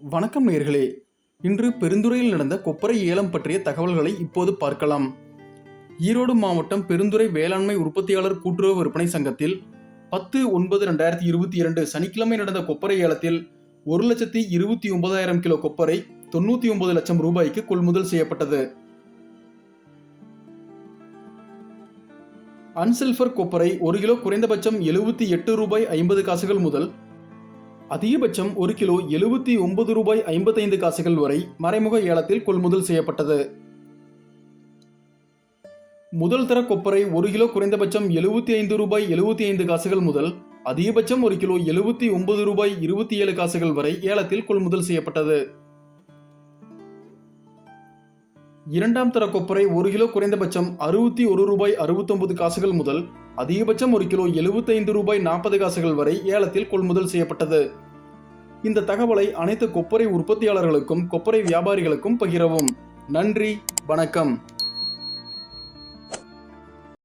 வணக்கம் நேர்களே. இன்று பெருந்துறையில் நடந்த கொப்பரை ஏலம் பற்றிய தகவல்களை இப்போது பார்க்கலாம். ஈரோடு மாவட்டம் பெருந்துறை வேளாண்மை உற்பத்தியாளர் கூட்டுறவு விற்பனை சங்கத்தில் பத்து ஒன்பது ரெண்டாயிரத்தி இருபத்தி இரண்டு சனிக்கிழமை நடந்த கொப்பரை ஏலத்தில் ஒரு லட்சத்தி இருபத்தி ஒன்பதாயிரம் கிலோ கொப்பரை தொண்ணூற்றி ஒன்பது லட்சம் ரூபாய்க்கு கொள்முதல் செய்யப்பட்டது. அன்சில்ஃபர் கொப்பரை ஒரு கிலோ குறைந்தபட்சம் எழுபத்தி எட்டு ரூபாய் ஐம்பது காசுகள் முதல் அதிகபட்சம் ஒரு கிலோ எழுபத்தி ஒன்பது ரூபாய் ஐம்பத்தைந்து காசுகள் வரை மறைமுக ஏலத்தில் கொள்முதல் செய்யப்பட்டது. முதல் தர கொப்பரை ஒரு கிலோ குறைந்தபட்சம் எழுபத்தி ஐந்து ரூபாய் எழுபத்தி ஐந்து காசுகள் முதல் அதிகபட்சம் ஒரு கிலோ எழுபத்தி ஒன்பது ரூபாய் இருபத்தி ஏழு காசுகள் வரை ஏலத்தில் கொள்முதல் செய்யப்பட்டது. இரண்டாம் தர கொப்பரை ஒரு கிலோ குறைந்தபட்சம் அறுபத்தி ஒரு ரூபாய் அறுபத்தொன்பது காசுகள் முதல் அதிகபட்சம் ஒரு கிலோ எழுபத்தைந்து ரூபாய் நாற்பது காசுகள் வரை ஏலத்தில் கொள்முதல் செய்யப்பட்டது. இந்த தகவலை அனைத்து கொப்பரை உற்பத்தியாளர்களுக்கும் கொப்பரை வியாபாரிகளுக்கும் பகிரவும். நன்றி வணக்கம்.